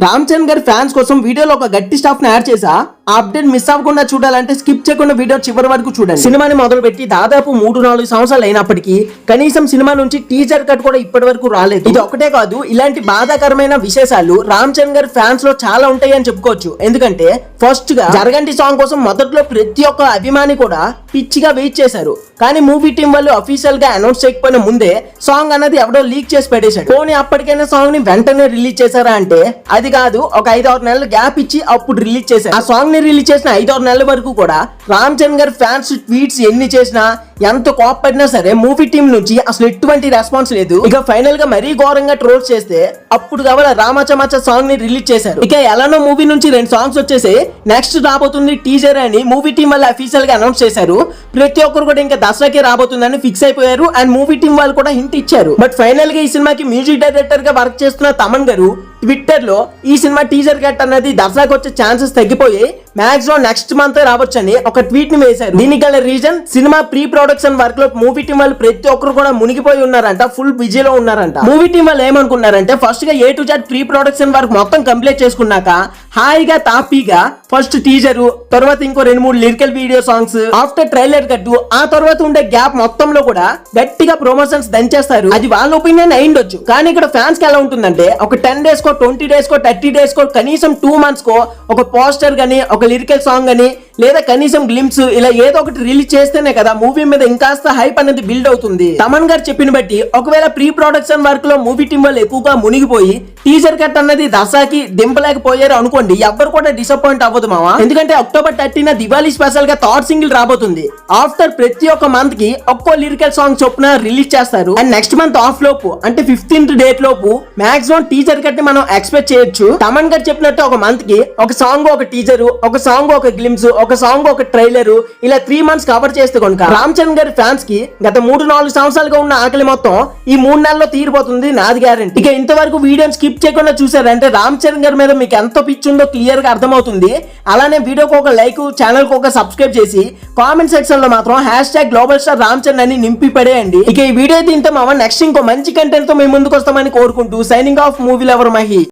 రామ్ చరణ్ గారి ఫ్యాన్స్ కోసం వీడియోలో ఒక గట్టి స్టాఫ్ను యాడ్ చేసా? అప్డేట్ మిస్ అవ్వకుండా చూడాలంటే స్కిప్ చేయకుండా వీడియో చివరి వరకు చూడండి. సినిమాని మొదలుపెట్టి దాదాపు మూడు నాలుగు సంవత్సరాలు అయినప్పటికీ కనీసం సినిమా నుంచి టీజర్ కట్ కూడా ఇప్పటి వరకు రాలేదు. ఇది ఒకటే కాదు ఇలాంటి బాధాకరమైన విశేషాలు రామ్ చరణ్ గారి ఫ్యాన్స్లో చాలా ఉంటాయి అని చెప్పుకోవచ్చు. ఎందుకంటే ఫస్ట్గా జరగంటి సాంగ్ కోసం మొదట్లో ప్రతి ఒక్క అభిమాని కూడా పిచ్చిగా వెయిట్ చేశారు. కానీ మూవీ టీం వాళ్ళు అఫీషియల్గా అనౌన్స్ చేయకపోయిన ముందే సాంగ్ అన్నది ఎవడో లీక్ చేసి పెట్టేశాడు. పోనీ అప్పటికైనా సాంగ్ని వెంటనే రిలీజ్ చేశారా అంటే అది కాదు ఒక ఐదు ఆరు నెలలు గ్యాప్ ఇచ్చి అప్పుడు రిలీజ్ చేశారు. ఆ సాంగ్ని రిలీజ్ చేసిన ఐదారు నెలల వరకు కూడా రామ్ చరణ్ గారి ఫ్యాన్స్ ట్వీట్స్ ఎన్ని చేసినా ఎంత కోప్పడినా సరే మూవీ టీం నుంచి అసలు ఎటువంటి రెస్పాన్స్ లేదు. ఇక ఫైనల్గా మరీ ఘోరంగా ట్రోల్ చేస్తే అప్పుడు కావాల రామచమచ సాంగ్ని రిలీజ్ చేశారు. ఇక ఎలానో మూవీ నుంచి రెండు సాంగ్స్ వచ్చేసి నెక్స్ట్ రాబోతుంది టీజర్ అని మూవీ టీం వాళ్ళు అఫీషియల్గా అనౌన్స్ చేశారు. ప్రతి ఒక్కరు కూడా ఇంకా దసరాకే రాబోతుందని ఫిక్స్ అయిపోయారు అండ్ మూవీ టీం వాళ్ళు కూడా హింట్ ఇచ్చారు. బట్ ఫైనల్గా ఈ సినిమాకి మ్యూజిక్ డైరెక్టర్గా వర్క్ చేస్తున్న తమన్ గారు ట్విట్టర్లో ఈ సినిమా టీజర్ కట్ అన్నది దసరాకి వచ్చే ఛాన్సెస్ తగ్గిపోయి మాక్సిమం నెక్స్ట్ మంత్ రావచ్చని ఒక ట్వీట్ని వేశారు. దీనికి గల రీజన్ సినిమా ప్రీ ప్రొడక్షన్ వర్క్లో మూవీ టీం వాళ్ళు ప్రతి ఒక్కరు కూడా మునిగిపోయి ఉన్నారంట ఫుల్ బిజీలో ఉన్నారంట. మూవీ టీం వాళ్ళు ఏమనుకున్నారంటే ఫస్ట్గా A to Z pre production work మొత్తం కంప్లీట్ చేసుకున్నాక హాయిగా తాపీగా ఫస్ట్ టీజర్ తర్వాత ఇంకో రెండు మూడు lyrical video songs after trailer cut ఆ తర్వాత ఉండే గ్యాప్ మొత్తంలో కూడా గట్టిగా ప్రమోషన్స్ దంచేస్తారు. అది వాళ్ళ ఒపీనియన్ అయిండొచ్చు కానీ ఇక్కడ ఫ్యాన్స్కి ఎలా ఉంటుందంటే ఒక టెన్ డేస్ కో ట్వంటీ డేస్ కో థర్టీ డేస్ కో కనీసం టూ మంత్స్ కో ఒక పోస్టర్ గానీ ఒక లిరికల్ సాంగ్ అని లేదా కనీసం గ్లిమ్స్ ఇలా ఏదో ఒకటి రిలీజ్ చేస్తేనే కదా మూవీ మీద ఇంకాస్త హైప్ అనేది బిల్డ్ అవుతుంది. తమన్ గారు చెప్పిన బట్టి ఒకవేళ ప్రీ ప్రొడక్షన్ వర్క్లో మూవీ టీం వాళ్ళు ఎక్కువగా మునిగిపోయి టీజర్ కట్ అన్నది దసాకి దింపలేకపోయారు అనుకోండి ఎవ్వరు కూడా డిసప్పాయింట్ అవ్వదు మావా. ఎందుకంటే అక్టోబర్ థర్టీన దివాళీ స్పెషల్గా థర్డ్ సింగిల్ రాబోతుంది. ఆఫ్టర్ ప్రతి ఒక్క మంత్కి ఒక్కో లిరికల్ సాంగ్ చొప్పున రిలీజ్ చేస్తారు. అండ్ నెక్స్ట్ మంత్ ఆఫ్ లోపు అంటే ఫిఫ్టీన్త్ డేట్ లోపు మాక్సిమం టీజర్ కట్ని మనం ఎక్స్పెక్ట్ చేయొచ్చు. తమన్ గారు చెప్పినట్టు ఒక మంత్కి ఒక సాంగ్ ఒక టీజర్ ఒక సాంగ్ ఒక గ్లిమ్స్ ఒక సాంగ్ ఒక ట్రైలర్ ఇలా త్రీ మంత్స్ కవర్ చేస్తే కనుక రామ్ చరణ్ గారి ఫ్యాన్స్కి గత మూడు నాలుగు సంవత్సరాలుగా ఉన్న ఆకలి మొత్తం ఈ మూడు నెలల్లో తీరిపోతుంది నాది గ్యారెంటీ ఇక ఇంతవరకు వీడియోని స్కిప్ చేయకుండా చూసారంటే రామ్ చరణ్ గారి మీద మీకు ఎంత పిచ్చి ఉందో క్లియర్గా అర్థమవుతుంది. అలానే వీడియోకి ఒక లైక్ ఛానల్కి ఒక సబ్స్క్రైబ్ చేసి కామెంట్ సెక్షన్లో మాత్రం hashtag global star Ram Charan అని నింపి పడేయండి. ఇక ఈ వీడియో దీంతో మామ. నెక్స్ట్ ఇంకో మంచి కంటెంట్తో మేము ముందుకు వస్తామని కోరుకుంటూ signing off movie lover Mahi.